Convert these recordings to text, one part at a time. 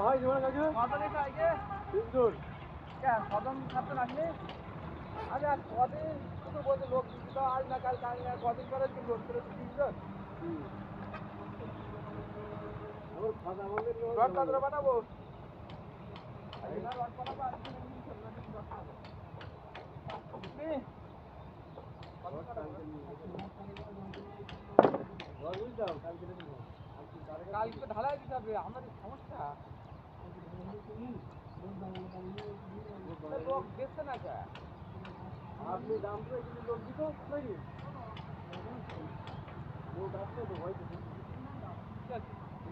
হয় জীবনে কাজে কত লেখা আগে তিনজন কেন সদম ছাত্র আসলে আমি আর কদিন শুধু বলতে লোক আর না কাল কাল না কদিন পরে কি লোক করে বানাবো কালকে ঢালাই দিতে হবে আমাদের সমস্যা লোক দেখছে না কে আপনি দাম করে কিন্তু লোক দিত নাকি লোক আসছে তো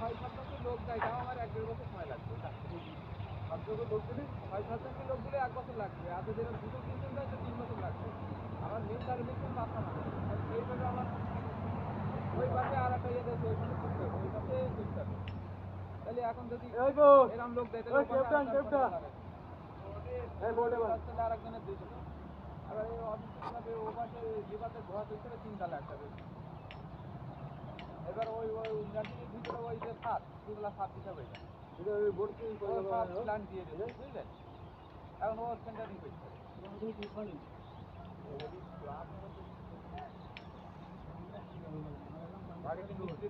ছয় শতাংশ লোক যায় তাও আমার এক দেড় বছর সময় লাগবে। সবটুকু লোক ছয় শতাংশ লোক এক বছর লাগবে আর যদি দুটো তিনজন যায় তিন বছর লাগবে। আমার মেন টার্গেট মাথা না এইভাবে আমার ওই পাশে আর একটা ইয়ে দেয় ওই পাশে করতে হবে তাহলে এখন যদি এরকম লোক দেয় তাহলে আর আরেকজনের দুইশো আবার এই অফিসে ও পাশে যে পাশে ঘোরা চলছে তিন তালা এবার ওই ওই এখন ও সেন্টারিং করছে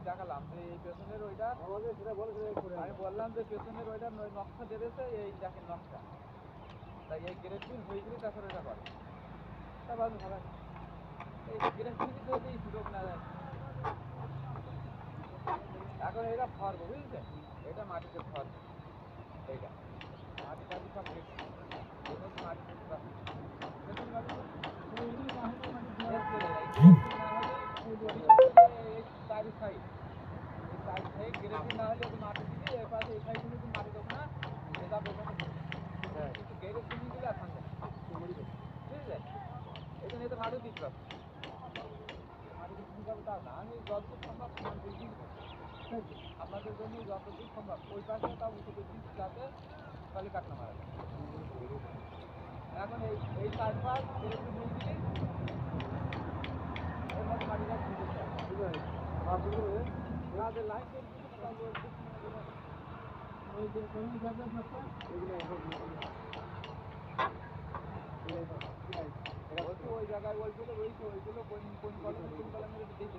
দেখালাম এই পেছনের ওইটা আমি বললাম যে পেছনের ওইটা নকশা দেবেছে এই দেখেন নকশা তাই এই গ্রেড বিল হয়ে গেলে তারপরে এটা করে তা ভালো এই গ্রেড বিল যদি সুযোগ না দেয় এখন এটা ফর্ম বুঝলেন এটা মাটিতে ফর্ম এইটা মাটি টাটি সব কেটে এটা হচ্ছে মাটিতে ফর্ম দেখুন বাবু, এই চলে যায়, এই এই চারি সাইড এই চারি সাইড গ্রেডিং না হলে ওই মাটি দিবি এর পাশে এই সাইড যদি মাটি দেবো না এটা বোঝানো কিন্তু গ্রেডিং তুমি দিলে আর থাকবে না বুঝলে এই জন্য এতে মাটি দিতে হবে মাটি দিতে হবে তা না আমি যতদূর সম্ভব মাটি দিই আপনাদের জন্য যতদূর সম্ভব। ওই পাশে তাও উঁচু করে যাতে তাহলে কাটনা মারা যায়। এখন এই এই চার পাঁচ, এর মধ্যে মাটিটা ঢুকে যায় আমাদের লাইন ওই যে ওই জায়গায় ওইগুলো রয়েছে ওইগুলো কোন কোন কলমে কোন কলমের দেখি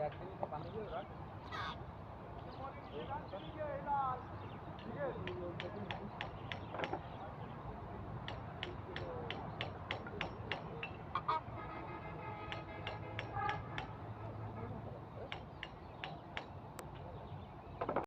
Yeah, can you come on the hill, right? 给咱中间人呐一个人都有也不能